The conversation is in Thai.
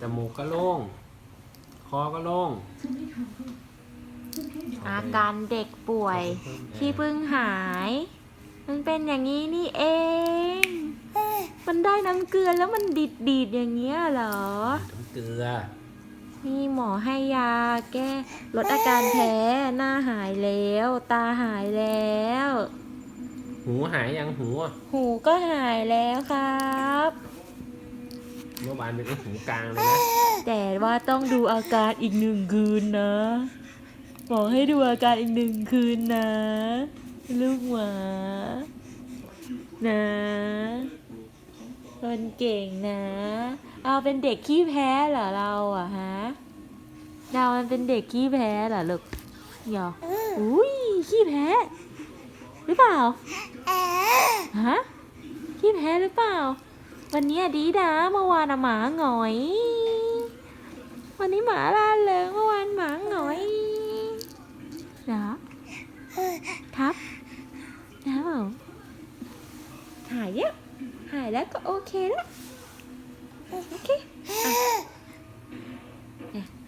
จมูกก็โล่ง คอก็โล่ง อาการเด็กป่วยที่เพิ่งหาย มันเป็นอย่างนี้นี่เอง มันได้น้ำเกลือแล้วมันดิดดีดๆอย่างเงี้ยเหรอ น้ำเกลือ นี่หมอให้ยาแก้ลดอาการแพ้หน้าหายแล้ว ตาหายแล้ว หูหายยังหูอะหูก็หายแล้วครับ เมื่อวานเป็นไอ้หูกลางเลยนะแต่ว่าต้องดูอาการอีกหนึ่งคืนนะหมอให้ดูอาการอีกหนึ่งคืนนะ ลูกหมานะคนเก่งนะ เอาเป็นเด็กขี้แพ้เหรอเราอะฮะเรามันเป็นเด็กขี้แพ้เหรอลูกหยออุ้ยขี้แพ้หรือเปล่าฮะขี้แพ้หรือเปล่า วันนี้ดีดาเมื่อวานหมาหงอย วันนี้หมาล่าเริงเมื่อวานหมาหงอยเหรอครับนะเปล่าหายแล้วหายแล้วก็โอเคแล้วโอเคอะ